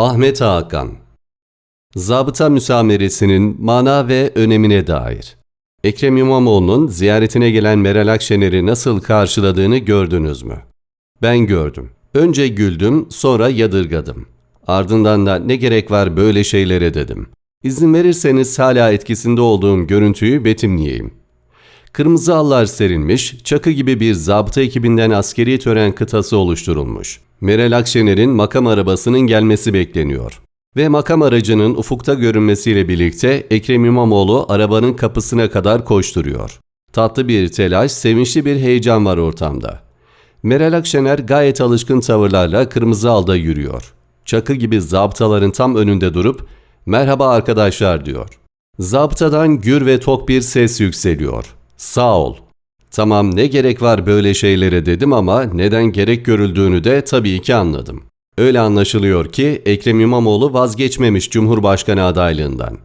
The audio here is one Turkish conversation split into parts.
Ahmet Hakan Zabıta müsameresinin mana ve önemine dair Ekrem İmamoğlu'nun ziyaretine gelen Meral Akşener'i nasıl karşıladığını gördünüz mü? Ben gördüm. Önce güldüm, sonra yadırgadım. Ardından da ne gerek var böyle şeylere dedim. İzin verirseniz hala etkisinde olduğum görüntüyü betimleyeyim. Kırmızı allar serilmiş, çakı gibi bir zabıta ekibinden askeri tören kıtası oluşturulmuş. Meral Akşener'in makam arabasının gelmesi bekleniyor. Ve makam aracının ufukta görünmesiyle birlikte Ekrem İmamoğlu arabanın kapısına kadar koşturuyor. Tatlı bir telaş, sevinçli bir heyecan var ortamda. Meral Akşener gayet alışkın tavırlarla kırmızı alda yürüyor. Çakı gibi zabıtaların tam önünde durup "Merhaba arkadaşlar." diyor. Zabıtadan gür ve tok bir ses yükseliyor. Sağ ol. Tamam ne gerek var böyle şeylere dedim ama neden gerek görüldüğünü de tabii ki anladım. Öyle anlaşılıyor ki Ekrem İmamoğlu vazgeçmemiş Cumhurbaşkanı adaylığından.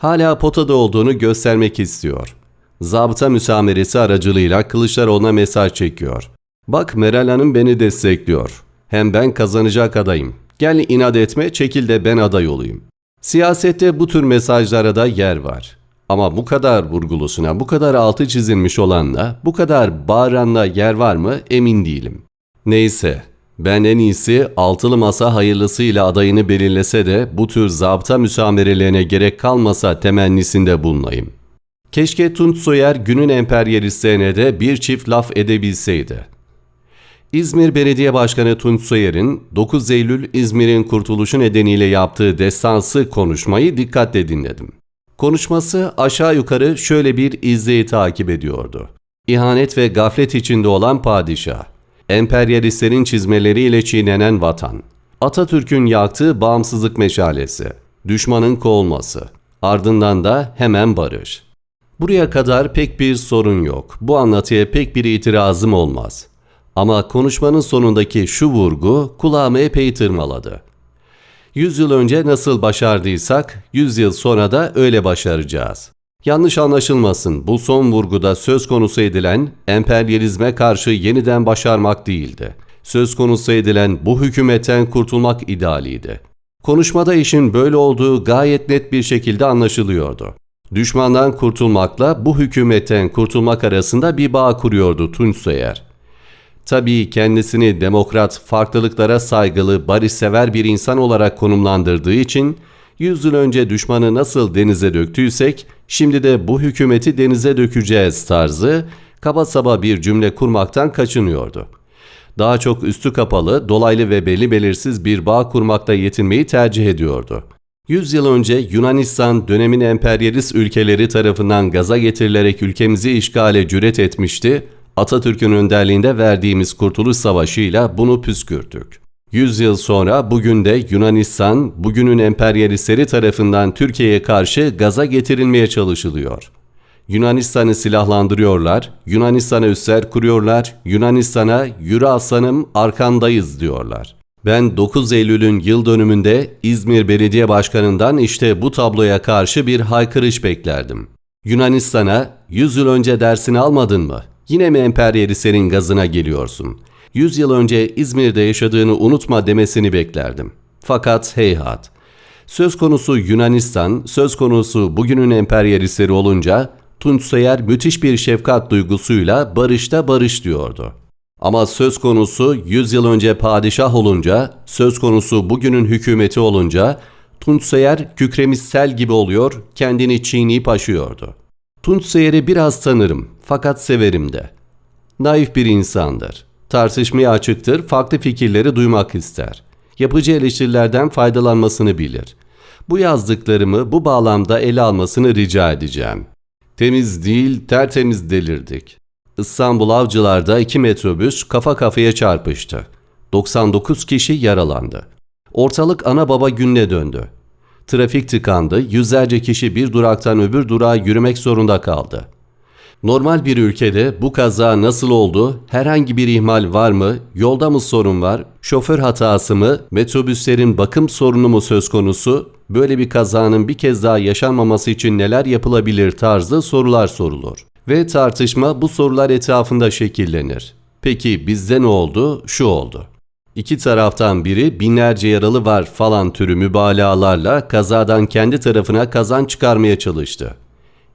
Hala potada olduğunu göstermek istiyor. Zabıta müsameresi aracılığıyla Kılıçdaroğlu'na mesaj çekiyor. Bak Meral Hanım beni destekliyor. Hem ben kazanacak adayım. Gel inat etme çekil de ben aday olayım. Siyasette bu tür mesajlara da yer var. Ama bu kadar vurgulusuna, bu kadar altı çizilmiş olanla, bu kadar bağıranla yer var mı emin değilim. Neyse, ben en iyisi altılı masa hayırlısıyla adayını belirlese de bu tür zabıta müsamerelerine gerek kalmasa temennisinde bulunayım. Keşke Tunç Soyer günün emperyalistlerine de bir çift laf edebilseydi. İzmir Belediye Başkanı Tunç Soyer'in 9 Eylül İzmir'in kurtuluşu nedeniyle yaptığı destansı konuşmayı dikkatle dinledim. Konuşması aşağı yukarı şöyle bir izleyi takip ediyordu. İhanet ve gaflet içinde olan padişah, emperyalistlerin çizmeleriyle çiğnenen vatan, Atatürk'ün yaktığı bağımsızlık meşalesi, düşmanın kovulması, ardından da hemen barış. Buraya kadar pek bir sorun yok. Bu anlatıya pek bir itirazım olmaz. Ama konuşmanın sonundaki şu vurgu kulağımı epey tırmaladı. Yüz yıl önce nasıl başardıysak, yüz yıl sonra da öyle başaracağız. Yanlış anlaşılmasın, bu son vurguda söz konusu edilen emperyalizme karşı yeniden başarmak değildi. Söz konusu edilen bu hükümetten kurtulmak idealiydi. Konuşmada işin böyle olduğu gayet net bir şekilde anlaşılıyordu. Düşmandan kurtulmakla bu hükümetten kurtulmak arasında bir bağ kuruyordu Tunç Soyer. Tabii kendisini demokrat, farklılıklara saygılı, barışsever bir insan olarak konumlandırdığı için 100 yıl önce düşmanı nasıl denize döktüysek şimdi de bu hükümeti denize dökeceğiz tarzı kaba saba bir cümle kurmaktan kaçınıyordu. Daha çok üstü kapalı, dolaylı ve belli belirsiz bir bağ kurmakta yetinmeyi tercih ediyordu. 100 yıl önce Yunanistan dönemin emperyalist ülkeleri tarafından gaza getirilerek ülkemizi işgale cüret etmişti Atatürk'ün önderliğinde verdiğimiz Kurtuluş Savaşı'yla bunu püskürttük. 100 yıl sonra bugün de Yunanistan, bugünün emperyalistleri tarafından Türkiye'ye karşı gaza getirilmeye çalışılıyor. Yunanistan'ı silahlandırıyorlar, Yunanistan'a üsler kuruyorlar, Yunanistan'a yürü aslanım arkandayız diyorlar. Ben 9 Eylül'ün yıl dönümünde İzmir Belediye Başkanı'ndan işte bu tabloya karşı bir haykırış beklerdim. Yunanistan'a 100 yıl önce dersini almadın mı? Yine mi emperyalistlerin gazına geliyorsun? 100 yıl önce İzmir'de yaşadığını unutma demesini beklerdim. Fakat heyhat. Söz konusu Yunanistan, söz konusu bugünün emperyalistleri olunca Tunç Soyer müthiş bir şefkat duygusuyla barışta barış diyordu. Ama söz konusu 100 yıl önce padişah olunca, söz konusu bugünün hükümeti olunca Tunç Soyer kükremiş sel gibi oluyor, kendini çiğneyip aşıyordu. Tunç Soyer'i biraz tanırım fakat severim de. Naif bir insandır. Tartışmaya açıktır, farklı fikirleri duymak ister. Yapıcı eleştirilerden faydalanmasını bilir. Bu yazdıklarımı bu bağlamda ele almasını rica edeceğim. Temiz değil, tertemiz delirdik. İstanbul Avcılar'da iki metrobüs kafa kafaya çarpıştı. 99 kişi yaralandı. Ortalık ana baba gününe döndü. Trafik tıkandı, yüzlerce kişi bir duraktan öbür durağa yürümek zorunda kaldı. Normal bir ülkede bu kaza nasıl oldu, herhangi bir ihmal var mı, yolda mı sorun var, şoför hatası mı, metrobüslerin bakım sorunu mu söz konusu, böyle bir kazanın bir kez daha yaşanmaması için neler yapılabilir tarzı sorular sorulur. Ve tartışma bu sorular etrafında şekillenir. Peki bizde ne oldu? Şu oldu. İki taraftan biri binlerce yaralı var falan türü mübalağalarla kazadan kendi tarafına kazan çıkarmaya çalıştı.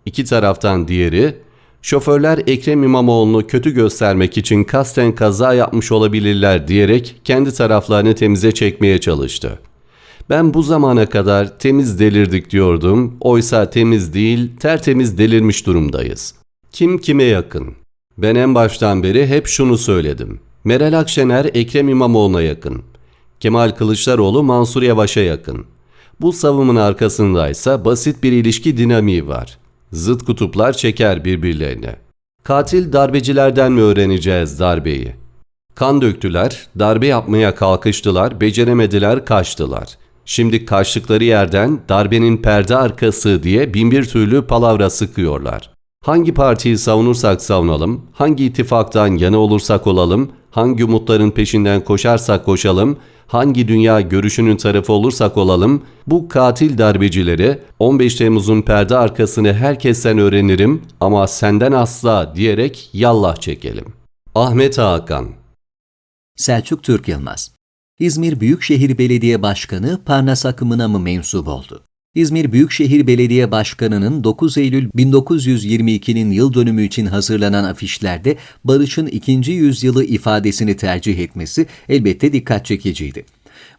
İki taraftan diğeri, şoförler Ekrem İmamoğlu'nu kötü göstermek için kasten kaza yapmış olabilirler diyerek kendi taraflarını temize çekmeye çalıştı. Ben bu zamana kadar temiz delirdik diyordum, oysa temiz değil, tertemiz delirmiş durumdayız. Kim kime yakın? Ben en baştan beri hep şunu söyledim. Meral Akşener Ekrem İmamoğlu'na yakın. Kemal Kılıçdaroğlu Mansur Yavaş'a yakın. Bu savımın arkasındaysa basit bir ilişki dinamiği var. Zıt kutuplar çeker birbirlerine. Katil darbecilerden mi öğreneceğiz darbeyi? Kan döktüler, darbe yapmaya kalkıştılar, beceremediler, kaçtılar. Şimdi kaçtıkları yerden darbenin perde arkası diye binbir türlü palavra sıkıyorlar. Hangi partiyi savunursak savunalım, hangi ittifaktan yana olursak olalım, hangi umutların peşinden koşarsak koşalım, hangi dünya görüşünün tarafı olursak olalım, bu katil darbecileri 15 Temmuz'un perde arkasını herkesten öğrenirim ama senden asla diyerek yallah çekelim. Ahmet Hakan Selçuk Türk Yılmaz İzmir Büyükşehir Belediye Başkanı Parnas akımına mı mensup oldu? İzmir Büyükşehir Belediye Başkanı'nın 9 Eylül 1922'nin yıl dönümü için hazırlanan afişlerde barışın ikinci yüzyılı ifadesini tercih etmesi elbette dikkat çekiciydi.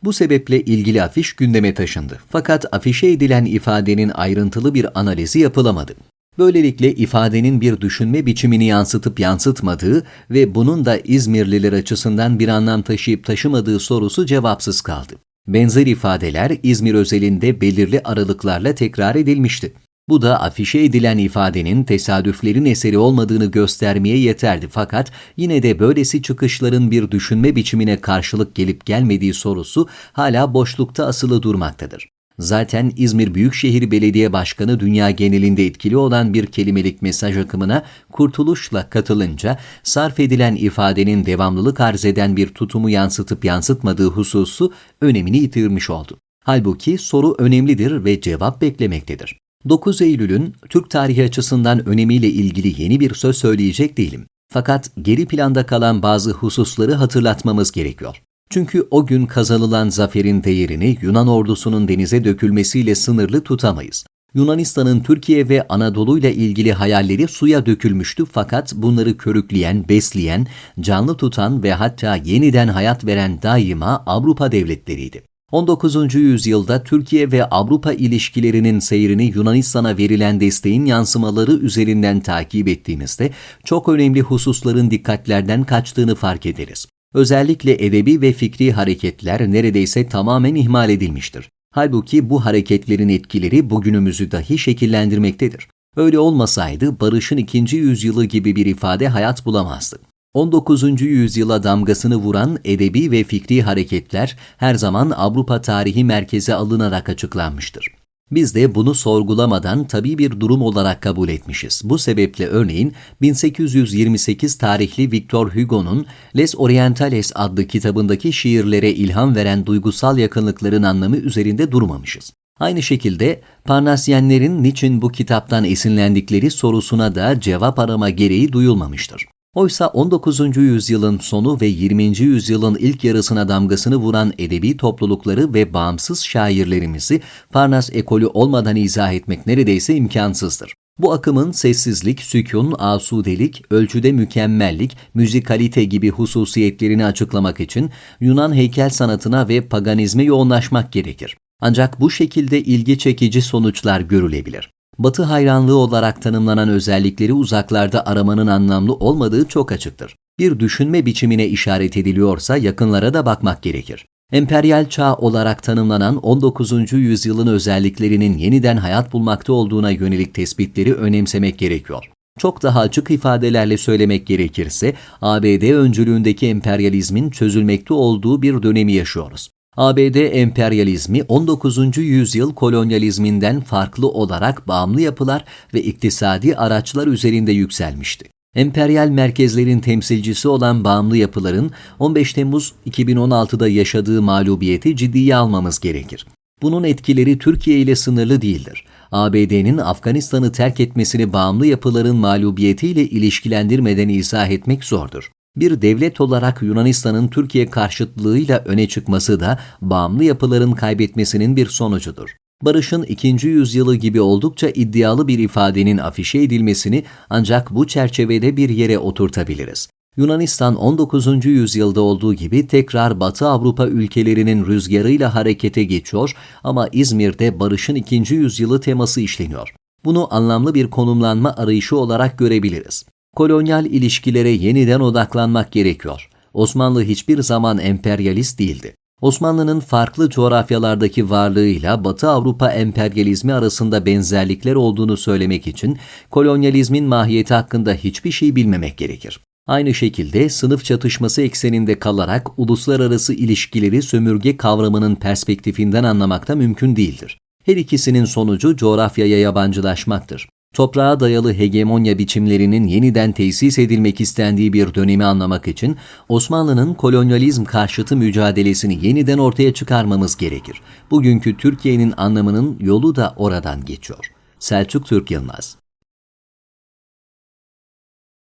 Bu sebeple ilgili afiş gündeme taşındı. Fakat afişe edilen ifadenin ayrıntılı bir analizi yapılamadı. Böylelikle ifadenin bir düşünme biçimini yansıtıp yansıtmadığı ve bunun da İzmirliler açısından bir anlam taşıyıp taşımadığı sorusu cevapsız kaldı. Benzer ifadeler İzmir özelinde belirli aralıklarla tekrar edilmişti. Bu da afişe edilen ifadenin tesadüflerin eseri olmadığını göstermeye yeterdi fakat yine de böylesi çıkışların bir düşünme biçimine karşılık gelip gelmediği sorusu hala boşlukta asılı durmaktadır. Zaten İzmir Büyükşehir Belediye Başkanı dünya genelinde etkili olan bir kelimelik mesaj akımına kurtuluşla katılınca sarf edilen ifadenin devamlılık arz eden bir tutumu yansıtıp yansıtmadığı hususu önemini yitirmiş oldu. Halbuki soru önemlidir ve cevap beklemektedir. 9 Eylül'ün Türk tarihi açısından önemiyle ilgili yeni bir söz söyleyecek değilim. Fakat geri planda kalan bazı hususları hatırlatmamız gerekiyor. Çünkü o gün kazanılan zaferin değerini Yunan ordusunun denize dökülmesiyle sınırlı tutamayız. Yunanistan'ın Türkiye ve Anadolu ile ilgili hayalleri suya dökülmüştü fakat bunları körükleyen, besleyen, canlı tutan ve hatta yeniden hayat veren daima Avrupa devletleriydi. 19. yüzyılda Türkiye ve Avrupa ilişkilerinin seyrini Yunanistan'a verilen desteğin yansımaları üzerinden takip ettiğimizde çok önemli hususların dikkatlerden kaçtığını fark ederiz. Özellikle edebi ve fikri hareketler neredeyse tamamen ihmal edilmiştir. Halbuki bu hareketlerin etkileri bugünümüzü dahi şekillendirmektedir. Öyle olmasaydı barışın ikinci yüzyılı gibi bir ifade hayat bulamazdı. 19. yüzyıla damgasını vuran edebi ve fikri hareketler her zaman Avrupa tarihi merkeze alınarak açıklanmıştır. Biz de bunu sorgulamadan tabii bir durum olarak kabul etmişiz. Bu sebeple örneğin 1828 tarihli Victor Hugo'nun Les Orientales adlı kitabındaki şiirlere ilham veren duygusal yakınlıkların anlamı üzerinde durmamışız. Aynı şekilde Parnasyenlerin niçin bu kitaptan esinlendikleri sorusuna da cevap arama gereği duyulmamıştır. Oysa 19. yüzyılın sonu ve 20. yüzyılın ilk yarısına damgasını vuran edebi toplulukları ve bağımsız şairlerimizi Parnas ekolü olmadan izah etmek neredeyse imkansızdır. Bu akımın sessizlik, sükun, asudelik, ölçüde mükemmellik, müzikalite gibi hususiyetlerini açıklamak için Yunan heykel sanatına ve paganizme yoğunlaşmak gerekir. Ancak bu şekilde ilgi çekici sonuçlar görülebilir. Batı hayranlığı olarak tanımlanan özellikleri uzaklarda aramanın anlamlı olmadığı çok açıktır. Bir düşünme biçimine işaret ediliyorsa yakınlara da bakmak gerekir. Emperyal çağ olarak tanımlanan 19. yüzyılın özelliklerinin yeniden hayat bulmakta olduğuna yönelik tespitleri önemsemek gerekiyor. Çok daha açık ifadelerle söylemek gerekirse ABD öncülüğündeki emperyalizmin çözülmekte olduğu bir dönemi yaşıyoruz. ABD emperyalizmi 19. yüzyıl kolonyalizminden farklı olarak bağımlı yapılar ve iktisadi araçlar üzerinde yükselmişti. Emperyal merkezlerin temsilcisi olan bağımlı yapıların 15 Temmuz 2016'da yaşadığı mağlubiyeti ciddiye almamız gerekir. Bunun etkileri Türkiye ile sınırlı değildir. ABD'nin Afganistan'ı terk etmesini bağımlı yapıların mağlubiyetiyle ilişkilendirmeden izah etmek zordur. Bir devlet olarak Yunanistan'ın Türkiye karşıtlığıyla öne çıkması da bağımlı yapıların kaybetmesinin bir sonucudur. Barış'ın ikinci yüzyılı gibi oldukça iddialı bir ifadenin afişe edilmesini ancak bu çerçevede bir yere oturtabiliriz. Yunanistan 19. yüzyılda olduğu gibi tekrar Batı Avrupa ülkelerinin rüzgarıyla harekete geçiyor ama İzmir'de barışın ikinci yüzyılı teması işleniyor. Bunu anlamlı bir konumlanma arayışı olarak görebiliriz. Kolonyal ilişkilere yeniden odaklanmak gerekiyor. Osmanlı hiçbir zaman emperyalist değildi. Osmanlı'nın farklı coğrafyalardaki varlığıyla Batı Avrupa emperyalizmi arasında benzerlikler olduğunu söylemek için kolonyalizmin mahiyeti hakkında hiçbir şey bilmemek gerekir. Aynı şekilde sınıf çatışması ekseninde kalarak uluslararası ilişkileri sömürge kavramının perspektifinden anlamak da mümkün değildir. Her ikisinin sonucu coğrafyaya yabancılaşmaktır. Toprağa dayalı hegemonya biçimlerinin yeniden tesis edilmek istendiği bir dönemi anlamak için Osmanlı'nın kolonyalizm karşıtı mücadelesini yeniden ortaya çıkarmamız gerekir. Bugünkü Türkiye'nin anlamının yolu da oradan geçiyor. Selçuk Türk Yılmaz